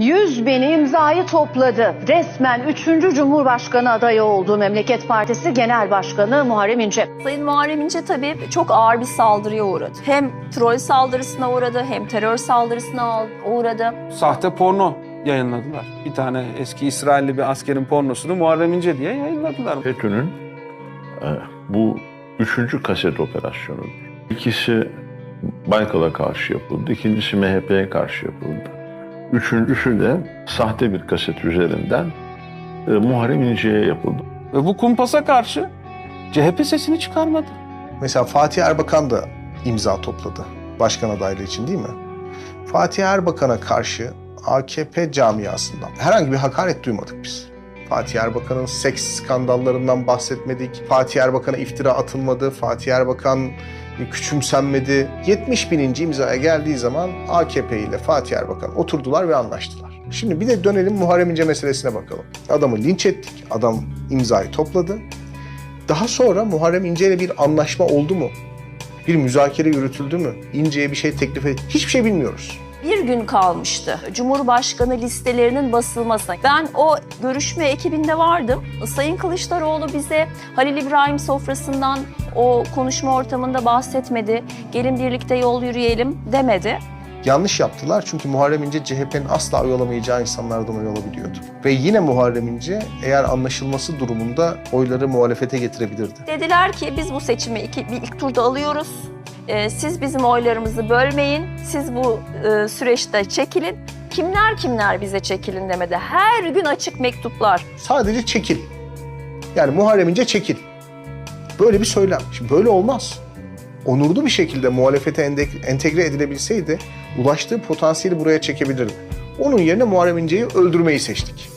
100 bin imzayı topladı. Resmen 3. Cumhurbaşkanı adayı oldu Memleket Partisi Genel Başkanı Muharrem İnce. Sayın Muharrem İnce tabii çok ağır bir saldırıya uğradı. Hem troll saldırısına uğradı hem terör saldırısına uğradı. Sahte porno yayınladılar. Bir tane eski İsrailli bir askerin pornosunu Muharrem İnce diye yayınladılar. FETÖ'nün e, bu üçüncü kaset operasyonu. İkisi Baykal'a karşı yapıldı, ikincisi MHP'ye karşı yapıldı. Üçüncüsü de sahte bir kaset üzerinden e, Muharrem İnce'ye yapıldı. Ve bu kumpasa karşı CHP sesini çıkarmadı. Mesela Fatih Erbakan da imza topladı başkan adaylığı için değil mi? Fatih Erbakan'a karşı AKP camiasından herhangi bir hakaret duymadık biz. Fatih Erbakan'ın seks skandallarından bahsetmedik. Fatih Erbakan'a iftira atılmadı. Fatih Erbakan küçümsenmedi. 70 bininci imzaya geldiği zaman AKP ile Fatih Erbakan oturdular ve anlaştılar. Şimdi bir de dönelim Muharrem İnce meselesine bakalım. Adamı linç ettik. Adam imzayı topladı. Daha sonra Muharrem İnce ile bir anlaşma oldu mu? Bir müzakere yürütüldü mü? İnce'ye bir şey teklif et. Hiçbir şey bilmiyoruz. Bir gün kalmıştı Cumhurbaşkanı listelerinin basılmasına. Ben o görüşme ekibinde vardım. Sayın Kılıçdaroğlu bize Halil İbrahim sofrasından o konuşma ortamında bahsetmedi. Gelin birlikte yol yürüyelim demedi. Yanlış yaptılar çünkü Muharrem İnce CHP'nin asla oy alamayacağı insanlardan oy alabiliyordu. Ve yine Muharrem İnce eğer anlaşılması durumunda oyları muhalefete getirebilirdi. Dediler ki biz bu seçimi iki, bir ilk turda alıyoruz. Ee, siz bizim oylarımızı bölmeyin. Siz bu e, süreçte çekilin. Kimler kimler bize çekilin demedi. Her gün açık mektuplar. Sadece çekil. Yani Muharrem İnce çekil. Böyle bir söylem. Şimdi böyle olmaz. Onurlu bir şekilde muhalefete entegre edilebilseydi ulaştığı potansiyeli buraya çekebilirdi. Onun yerine Muharrem İnce'yi öldürmeyi seçtik.